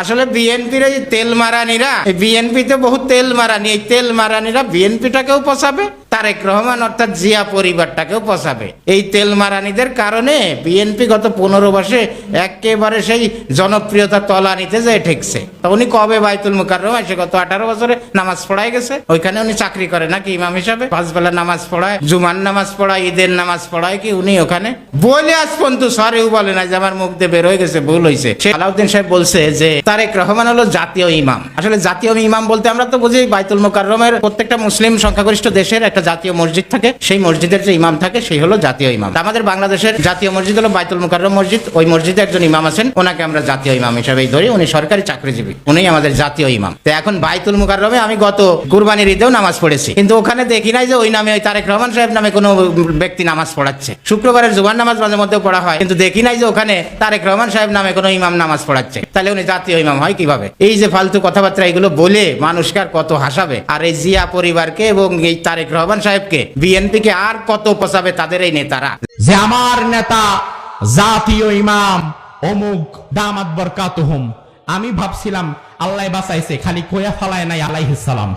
আসলে বিএনপির এই তেল মারানিরা বিএনপি তে বহু তেল মারানি, এই তেল মারানিরা বিএনপিটাকেও পচাবে। তারেক রহমান অর্থাৎ জিয়া পরিবারটাকেও পচাবে। এই তেল মারানিদের কারণে বিএনপি গত পনেরো বর্ষে একেবারে সেই জনপ্রিয়তা তলানিতে যে ঠেকছে। তা উনি কবে বাইতুল মুকাররম এসে গত আঠারো বছরে নামাজ পড়ায় গেছে? ওইখানে উনি চাকরি করে নাকি ইমাম হিসাবে? পাঁচ বেলা নামাজ পড়ায়, জুমার নামাজ পড়ায়, ঈদের নামাজ পড়ায় কি উনি ওখানে? বলে আজ পর্যন্ত সরেও বলে না যে আমার মুখ দিয়ে বের হয়ে গেছে, ভুল হয়েছে সে আলাউদ্দিন সাহেব বলছে যে তারেক রহমান হলো জাতীয় ইমাম। আসলে জাতীয় ইমাম বলতে আমরা তো বুঝি বাইতুল মোকাররমের প্রত্যেকটা মুসলিম সংখ্যাগরিষ্ঠ দেশের একটা জাতীয় মসজিদ থাকে, সেই মসজিদের যে ইমাম থাকে, সেই হলো জাতীয় ইমাম। আমাদের বাংলাদেশের জাতীয় মসজিদ হলো বাইতুল মোকাররম মসজিদ। ওই মসজিদে একজন ইমাম আছেন, ওনাকে আমরা জাতীয় ইমাম হিসাবেই ধরি। উনি সরকারি চাকরিজীবী, উনি আমাদের জাতীয় ইমাম। তো এখন বাইতুল মুকাররমে আমি গত কুরবানির ঈদেও নামাজ পড়েছি। কিন্তু ওখানে দেখি নাই যে ওই নামে ওই তারেক রহমান সাহেব নামে কোনো ব্যক্তি নামাজ পড়াচ্ছে। শুক্রবারের জুবান নামাজ মাঝে মধ্যে পড়া হয়, কিন্তু দেখি নাই যে ওখানে তারেক রহমান সাহেব নামে কোনো ইমাম নামাজ পড়াচ্ছে। তাহলে উনি জাতীয় ইমাম হয় কীভাবে? এই যে ফালতু কথাবার্তা, এগুলো বলে মানুষকে আর কত হাসাবে? আর এই জিয়া পরিবারকে এবং এই তারেক রহমান সাহেবকে বিএনপি কে আর কত পচাবে তাদের এই নেতারা? যে আমার নেতা, জাতীয় ইমাম, অমুক দামাত বরকাতুহুম। আমি ভাবছিলাম, আল্লাহ বাঁচাইছে, খালি কোয়া ফালায় নাই আলাইহিস সালাম।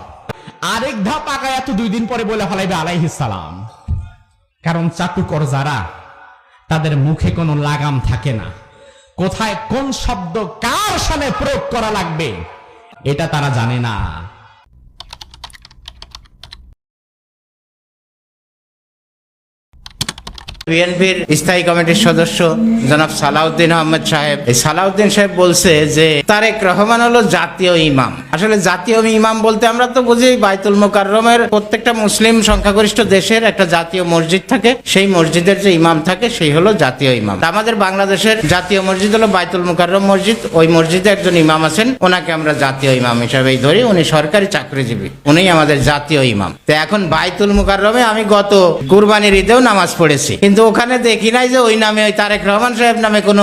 আরেক ধাপ আগায় তো দুই দিন পরে বলে ফেলাইবে আলাইহিস সালাম। কারণ চাটুকর যারা, তাদের মুখে কোনো লাগাম থাকে না। কোথায় কোন শব্দ কার সামনে প্রয়োগ করা লাগবে, এটা তারা জানে না। বিএনপির স্থায়ী কমিটির সদস্য জনাব সালাউদ্দিন আহমেদ সাহেব। এই সালাউদ্দিন সাহেব বলছে যে, তারেক রহমান হলো জাতীয় ইমাম। আসলে জাতীয় ইমাম বলতে আমরা তো বুঝি বাইতুল মোকাররমের প্রত্যেকটা মুসলিম সংখ্যাগরিষ্ঠ দেশের একটা জাতীয় মসজিদ থাকে। সেই মসজিদের যে ইমাম থাকে, সেই হলো জাতীয় ইমাম। আমাদের বাংলাদেশের জাতীয় মসজিদ হলো বাইতুল মুকাররম মসজিদ। ওই মসজিদে একজন ইমাম আছেন। ওনাকে আমরা জাতীয় ইমাম হিসাবেই ধরি। উনি সরকারি চাকরিজীবী। উনি আমাদের জাতীয় ইমাম। তো এখন বাইতুল মুকাররমে আমি গত কুরবানির ঈদেও নামাজ পড়েছি। কিন্তু ওখানে দেখি নাই যে ওই নামে ওই তারেক রহমান সাহেব নামে কোনো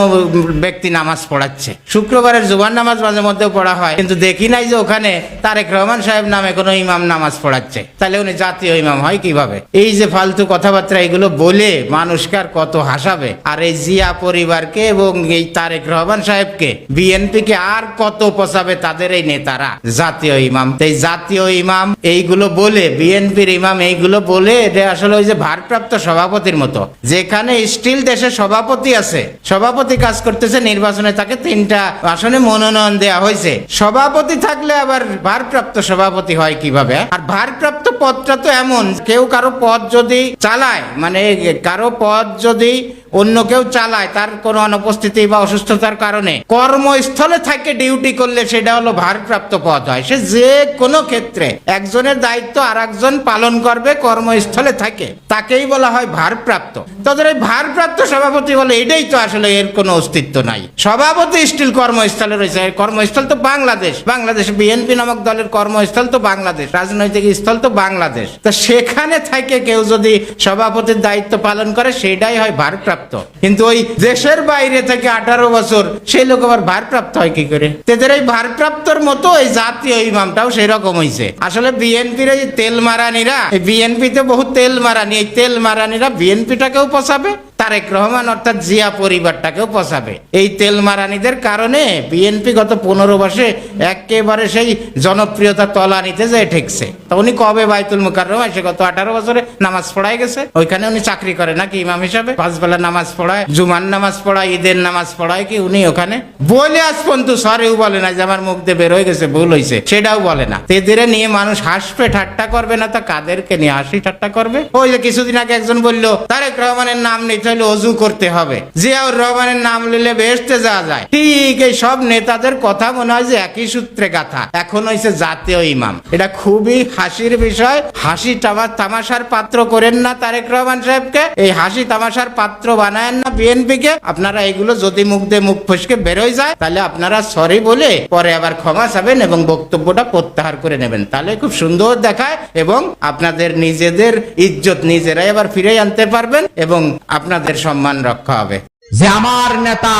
ব্যক্তি নামাজ পড়াচ্ছে। শুক্রবারের জুবান নামাজ মাঝে মধ্যে পড়া হয়। কিন্তু দেখি নাই যে ওখানে তারেক রহমান সাহেব নামে কোনো ইমাম নামাজ পড়াচ্ছে। তাহলে উনি জাতীয় ইমাম হয় কীভাবে? এই যে ফালতু কথাবার্তা, এগুলো বলে মানুষকে আর কত হাসাবে? আর এই জিয়া পরিবারকে এবং এই তারেক রহমান সাহেবকে বিএনপি কে আর কত পচাবে তাদের এই নেতারা? জাতীয় ইমাম। এই জাতীয় ইমাম এইগুলো বলে, বিএনপির ইমাম এইগুলো বলে, এটা আসলে ওই যে ভারপ্রাপ্ত সভাপতির মতো। যেখানে স্টিল দেশে সভাপতি আছে, সভাপতি কাজ করতেছে, নির্বাচনে তাকে তিনটা আসনে মনোনয়ন দেয়া হয়েছে। সভাপতি থাকলে আবার ভারপ্রাপ্ত সভাপতি হয় কীভাবে? আর ভারপ্রাপ্ত পদটা তো এমন, কেউ কারও পদ যদি চালায় মানে কারও পদ যদি অন্য কেউ চালায়, তার কোনো অনুপস্থিতি বা অসুস্থতার কারণে। কর্মস্থলে থাকে ডিউটি করলে সেটা হলো ভারপ্রাপ্ত পদ হয়। সে যে কোনো ক্ষেত্রে একজনের দায়িত্ব আর একজন পালন করবে, কর্মস্থলে থাকে। তাকেই বলা হয় ভারপ্রাপ্ত। তাদের এই ভারপ্রাপ্ত সভাপতি বলে এটাই তো আসলে এর কোনো অস্তিত্ব নাই। সভাপতি স্টিল কর্মস্থলে রয়েছে। কর্মস্থল তো বাংলাদেশ। বাংলাদেশ বিএনপি নামক দলের কর্মস্থল তো বাংলাদেশ। রাজনৈতিক স্থল তো বাংলাদেশ। তো সেখানে থেকে কেউ যদি সভাপতির দায়িত্ব পালন করে, সেটাই হয় ভারপ্রাপ্ত। কিন্তু ওই দেশের বাইরে থেকে আঠারো বছর সেই লোক আবার ভারপ্রাপ্ত হয় কি করে? তাদের এই ভারপ্রাপ্তর মতো এই জাতীয় ইমামটাও সেই রকম হয়েছে আসলে বিএনপির এই তেল মারানিরা এই বিএনপি তে বহু তেল মারানি এই তেল মারানিরা বিএনপিটাকেও পচাবে তারেক রহমান অর্থাৎ জিয়া পরিবারটাকেও পচাবে এই তেল মারানিদের কারণে বিএনপি গত পনেরো বর্ষে একেবারে সেই জনপ্রিয়তা তলানিতে যে ঠেকছে। তা উনি কবে বাইতুল মুকাররম? এসে গত আঠারো বছরে নামাজ পড়ায় গেছে। ওইখানে উনি চাকরি করে নাকি ইমাম হিসাবে? পাঁচ বেলা নামাজ পড়ায়, জুমার নামাজ পড়ায়, ঈদের নামাজ পড়ায় কি উনি ওখানে? বলে আজ পর্যন্ত সরেও বলে না যে আমার মুখ দিয়ে বের হয়ে গেছে, ভুল হয়েছে সেটাও বলে না। এদের নিয়ে মানুষ হাসবে, ঠাট্টা করবে না তা কাদেরকে নিয়ে হাসি ঠাট্টা করবে? ওই যে কিছুদিন আগে একজন বলল, তারেক রহমানের নাম নিতে হলে অজু করতে হবে। জিয়াউর রহমানের নাম নিলে বেসতে যাওয়া যায়। ঠিক এই সব নেতাদের কথা মনে হয় যে একই সূত্রে গাথা। এখন হয়েছে জাতীয় ইমাম। এটা খুবই হাসির বিষয়। হাসি তামাশার পাত্র করেন না তারেক রহমান সাহেবকে। এই হাসি তামাশার পাত্র বানায়েন না বিএনপি কে আপনারা এগুলো যদি মুখ দিয়ে মুখ ফসকে বেরোয় যায়, তাহলে আপনারা সরি বলে পরে আবার ক্ষমা চাবেন এবং বক্তব্যটা প্রত্যাহার করে নেবেন। তাহলে খুব সুন্দর দেখায় এবং আপনাদের নিজেদের ইজ্জত নিজেরাই আবার ফিরে আনতে পারবেন এবং আপনাদের সম্মান রক্ষা হবে। যে আমার নেতা,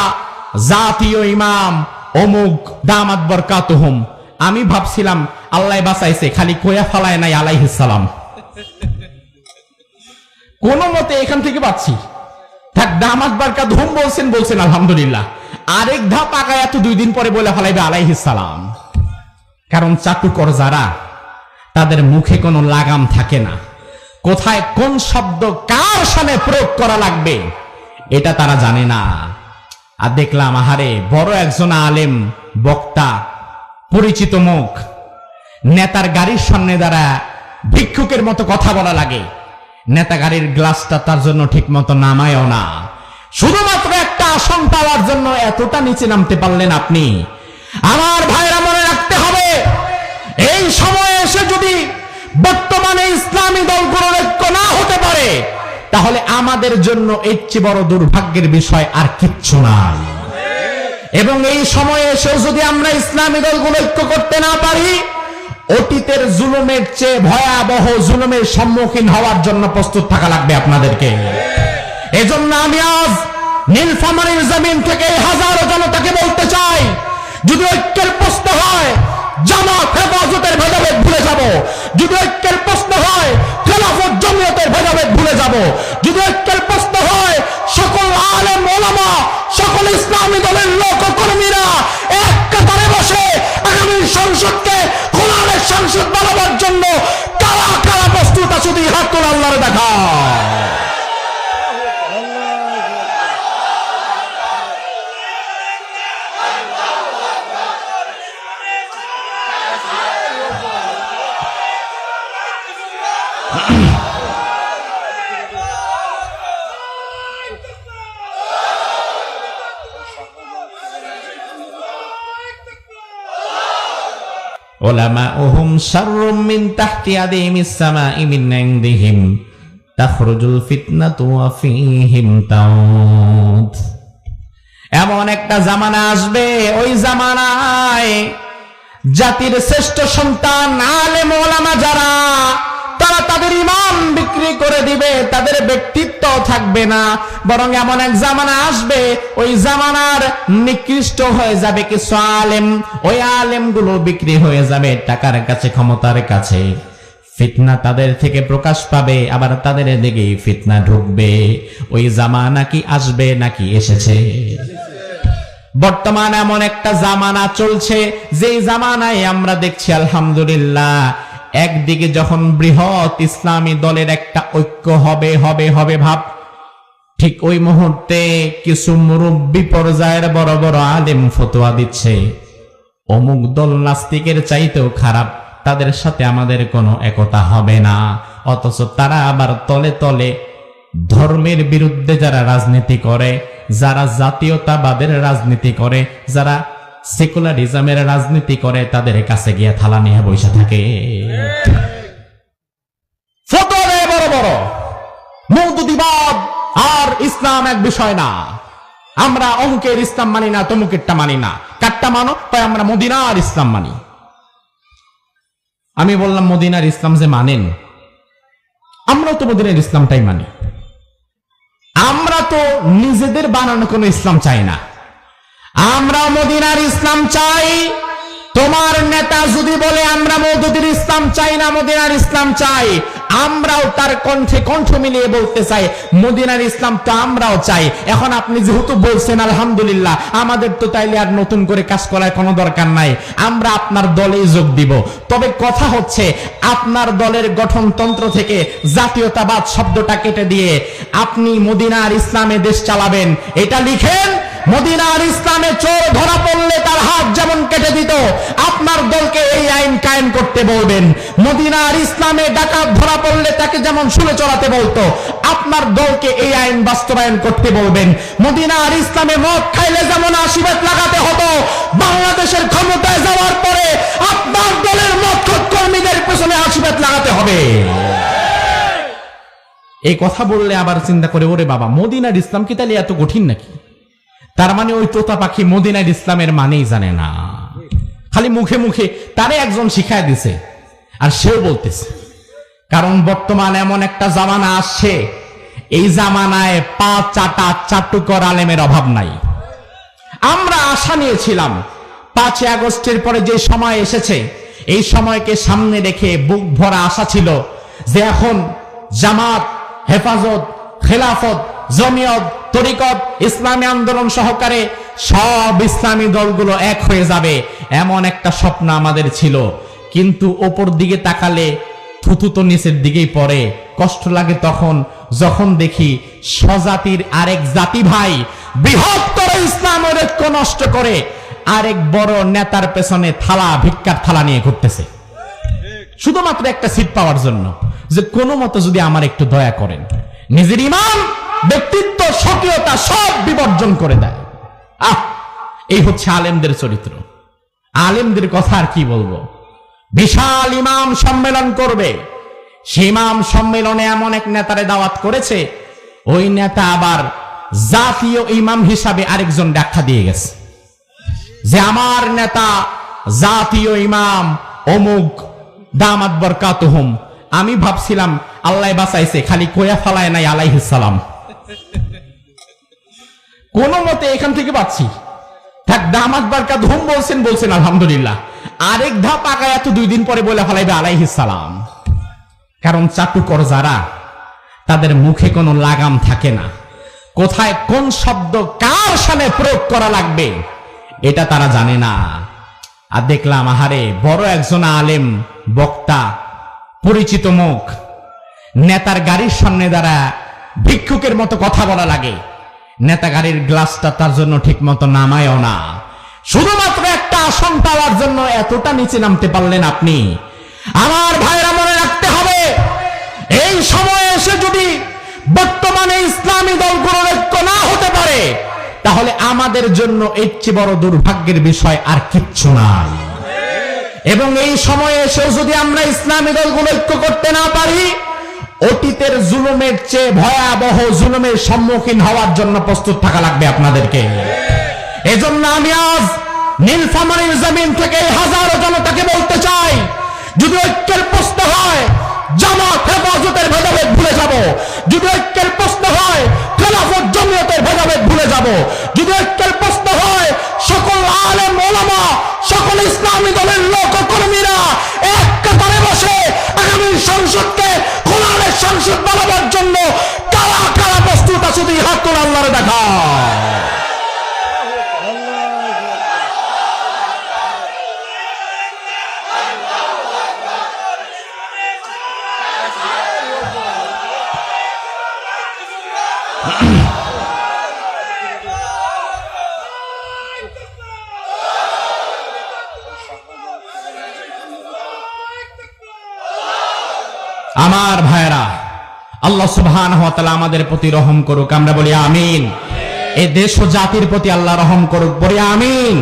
জাতীয় ইমাম, অমুক দামাত বরকাতুহুম। আমি ভাবছিলাম, আল্লাহ বাঁচাইছে, খালি কোয়া ফালায় নাই, আলাইহিস সালাম। কোন মতে এখান থেকে পাচ্ছি থাক, দামাত বরকাতুহুম বলছেন বলছেন, আলহামদুলিল্লাহ। আরেক ধাপ আগায় এত দুই দিন পরে বলে ফেলাইবে আলাইহিস সালাম। কারণ চাটুকর যারা, তাদের মুখে কোনো লাগাম থাকে না। কোথায় কোন শব্দ কার সামনে প্রয়োগ করা লাগবে, এটা তারা জানে না। আর দেখলাম, আহারে, বড় একজন আলেম, বক্তা পরিচিত মুখ। নেতার গাড়ির সামনে দ্বারা ভিক্ষুকের মতো কথা বলা লাগে। নেতা গাড়ির গ্লাসটা তার জন্য ঠিক মতো নামায়ও না। শুধুমাত্র একটা আসন পাওয়ার জন্য এতটা নিচে নামতে পারলেন আপনি। আমার ভাইরা মনে রাখতে হবে, এই সময়ে এসে যদি বর্তমানে ইসলামী দলগুলোর ঐক্য না হতে পারে, তাহলে আমাদের জন্য এর চেয়ে বড় দুর্ভাগ্যের বিষয় আর কিচ্ছু নাই। এবং এই সময়ে এসেও যদি আমরা ইসলামী দলগুলো ঐক্য করতে না পারি, অতীতের জুলুমের চেয়ে ভয়াবহ জুলুমের সম্মুখীন হওয়ার জন্য প্রস্তুত থাকা লাগবে আপনাদেরকে। এজন্য আমি আজ নীলফামারীর জমিন থেকে হাজারো জনতাকে বলতে চাই, যদি ঐক্যের প্রশ্ন হয়, জামাত হেফাজতের ভেদাভেদ ভুলে যাব। যদি ঐক্যের প্রশ্ন হয় খেলাফত জমিয়তের ভেদাভেদ ভুলে যাব যদি ঐক্যের প্রশ্ন হয় সকল আলেম ওলামা সকল ইসলামী দলের লোক ও কর্মীরা এক কাতারে বসে আগামী সংসদকে কোরআনের সংসদ বানাবার জন্য কারা কারা প্রস্তুত আছে যদি হাত তোলা আল্লাহরে দেখা ওলামাউহুম শাররুম মিন তাহতি আদিমিস সামাই মিন ইনদিহিম, তাখরুজুল ফিতনাতু ওয়া ফীহিম তাউদ এমন একটা জামানা আসবে, ওই জামানায় জাতির শ্রেষ্ঠ সন্তান আলেম ওলামা যারা তারা তাদের ইমান বিক্রি করে দিবে, তাদের ব্যক্তিত্ব থাকবে না। বরং এমন এক জামানা আসবে, ওই জামানার নিকৃষ্ট হয়ে যাবে কিছু আলেম। ওই আলেমগুলো বিক্রি হয়ে যাবে টাকার কাছে, ক্ষমতার কাছে। ফিতনা তাদের থেকে প্রকাশ পাবে, আবার তাদের দিকে ফিতনা ঢুকবে। ওই জামানা কি আসবে নাকি এসেছে? বর্তমান এমন একটা জামানা চলছে যে জামানায় আমরা দেখছি, আলহামদুলিল্লাহ একদিকে যখন বৃহৎ ইসলামী দলের একটা ঐক্য হবে হবে হবে ভাব, ঠিক ওই মুহূর্তে কিছু মুরব্বী পর্যায়ের বড় বড় আলেম ফতোয়া দিচ্ছে। অমুক দল নাস্তিকের চাইতেও খারাপ, তাদের সাথে আমাদের কোনো একতা হবে না। অথচ তারা আবার তলে তলে ধর্মের বিরুদ্ধে যারা রাজনীতি করে, যারা জাতীয়তাবাদের রাজনীতি করে, যারা সেকুলারিজমের রাজনীতি করে তাদের কাছে গিয়ে থালা নিয়ে বসে থাকে। বড় বড়। মৌদুদিবাদ আর ইসলাম এক বিষয় না। আমরা অঙ্কের ইসলাম মানি না, তমুকেরটা মানি না। কাটটা মানো? তাই আমরা মদিনার ইসলাম মানি। আমি বললাম, মদিনার ইসলাম যে মানেন, আমরাও তো মদিনার ইসলামটাই মানি। আমরা তো নিজেদের বানানো কোনো ইসলাম চাই না। আমরা মদিনার ইসলাম চাই। তোমার নেতা যদি বলে, আমরা মৌদুদির ইসলাম চাই না, মদিনার ইসলাম চাই। আমরাও তার কণ্ঠে কণ্ঠ মিলিয়ে বলতে চাই, মদিনার ইসলাম তো আমরাও চাই। এখন আপনি যেহেতু বলছেন, আলহামদুলিল্লাহ, আমাদের তো তাইলে আর নতুন করে কাজ করার কোনো দরকার নাই। আমরা আপনার দলেই যোগ দিব। তবে কথা হচ্ছে, আপনার দলের গঠনতন্ত্র থেকে জাতীয়তাবাদ শব্দটা কেটে দিয়ে আপনি মদিনার ইসলামে দেশ চালাবেন। এটা লিখেন, মদিনার ইসলামে চোর ধরা পড়লে তার হাত যেমন কেটে দিত, আপনার দলকে এই আইন কায়েম করতে বলবেন। মদিনার ইসলামে ডাকাত ধরা পড়লে তাকে যেমন শুনে চলাতে বলতো, আপনার দলকে এই আইন বাস্তবায়ন করতে বলবেন। মদিনার ইসলামে মদ খাইলে যেমন আশীর্বাদ লাগাতে হতো, বাংলাদেশের ক্ষমতায় যাওয়ার পরে আপনার দলের মদ কর্মীদের পেছনে আশীর্বাদ লাগাতে হবে। এই কথা বললে আবার চিন্তা করে, ওরে বাবা, মদিনার ইসলাম কি তাহলে এত কঠিন নাকি? তার মানে ওই তোতা পাখি মদিনার ইসলামের মানেই জানে না। খালি মুখে মুখে তারে একজন শিখায় দিছে, আর সেও বলতেছে কারণ বর্তমান এমন একটা জামানা আসছে, এই জামানায় পা চাটা চাটুকর আলেমের অভাব নাই। আমরা আশা নিয়েছিলাম, পাঁচই আগস্টের পরে যে সময় এসেছে, এই সময়কে সামনে রেখে বুক ভরা আশা ছিল যে এখন জামাত, হেফাজত, খেলাফত, জমিয়ত, তরিকত, ইসলামী আন্দোলন সহকারে সব ইসলামী দলগুলো এক হয়ে যাবে, এমন একটা স্বপ্ন আমাদের ছিল। কিন্তু ওপর দিকে তাকালে থুতু তো নিচের দিকেই পড়ে। কষ্ট লাগে তখন, যখন দেখি স্বজাতির আরেক জাতি ভাই বৃহত্তর ইসলামের ঐক্য নষ্ট করে, আরেক বড় নেতার পেছনে থালা, ভিক্ষার থালা নিয়ে ঘুরতেছে। শুধুমাত্র একটা সিট পাওয়ার জন্য যে কোনো মতো যদি আমার একটু দয়া করেন, নিজের ইমান, ব্যক্তিত্ব সক্রিয়তা সব বিবর্জন করে দেয়। আহ, এই হচ্ছে আলেমদের চরিত্র। আলেমদের কথা আর কি বলব? বিশাল ইমাম সম্মেলন করবে। ইমাম সম্মেলনে এমন এক নেতারে দাওয়াত করেছে, ওই নেতা আবার জাতীয় ইমাম হিসাবে আরেকজন ব্যাখ্যা দিয়ে গেছে। যে আমার নেতা জাতীয় ইমাম, অমুক দামাত বরকাতুহুম। আমি ভাবছিলাম, আল্লাহ বাঁচাইছে, খালি কোয়া ফালায় নাই আলাইহিস কোন মতে এখান থেকে পাচ্ছি থাক, দামাত বরকাতুহুম বলছেন বলছেন আলহামদুলিল্লাহ। আরেক ধাপ আগায় এত দুই দিন পরে বলে ফেলাইবে আলাইহিস সালাম। কারণ চাটুকর যারা, তাদের মুখে কোনো লাগাম থাকে না। কোথায় কোন শব্দ কার সামনে প্রয়োগ করা লাগবে, এটা তারা জানে না। আর দেখলাম, আহারে, বড় একজন আলেম, বক্তা, পরিচিত মুখ, নেতার গাড়ির সামনে দ্বারা ভিক্ষুকের মতো কথা বলা লাগে। নেতা গাড়ির গ্লাসটা তার জন্য ঠিক মতো নামায়ও না। শুধুমাত্র একটা আসন পাওয়ার জন্য এতটা নিচে নামতে পারলেন আপনি। আমার ভাইরা মনে রাখতে হবে, এই সময়ে এসে যদি বর্তমানে ইসলামী দলগুলোর ঐক্য না হতে পারে, তাহলে আমাদের জন্য এর চেয়ে বড় দুর্ভাগ্যের বিষয় আর কিচ্ছু নাই। এবং এই সময়ে এসেও যদি আমরা ইসলামী দলগুলো ঐক্য করতে না পারি, অতীতের জুলুমের চেয়ে ভয়াবহ জুলুমের সম্মুখীন হওয়ার জন্য প্রস্তুত থাকা লাগবে আপনাদেরকে। এজন্য আমি আজ নীলফামারীর জমিন থেকে হাজারো জনতাকে বলতে চাই, যদি ঐক্যের প্রশ্ন হয়, জামাত হেফাজতের ভেদাভেদ ভুলে যাব। যদি ঐক্যের প্রশ্ন হয়, খেলাফত জমিয়তের ভেদাভেদ ভুলে যাব। আমার ভাইরা আল্লাহ সুবহান আমাদের প্রতি রহম করুক, আমরা বলি আমিন। এ দেশ ও জাতির প্রতি আল্লাহ রহম করুক, বলি আমিন।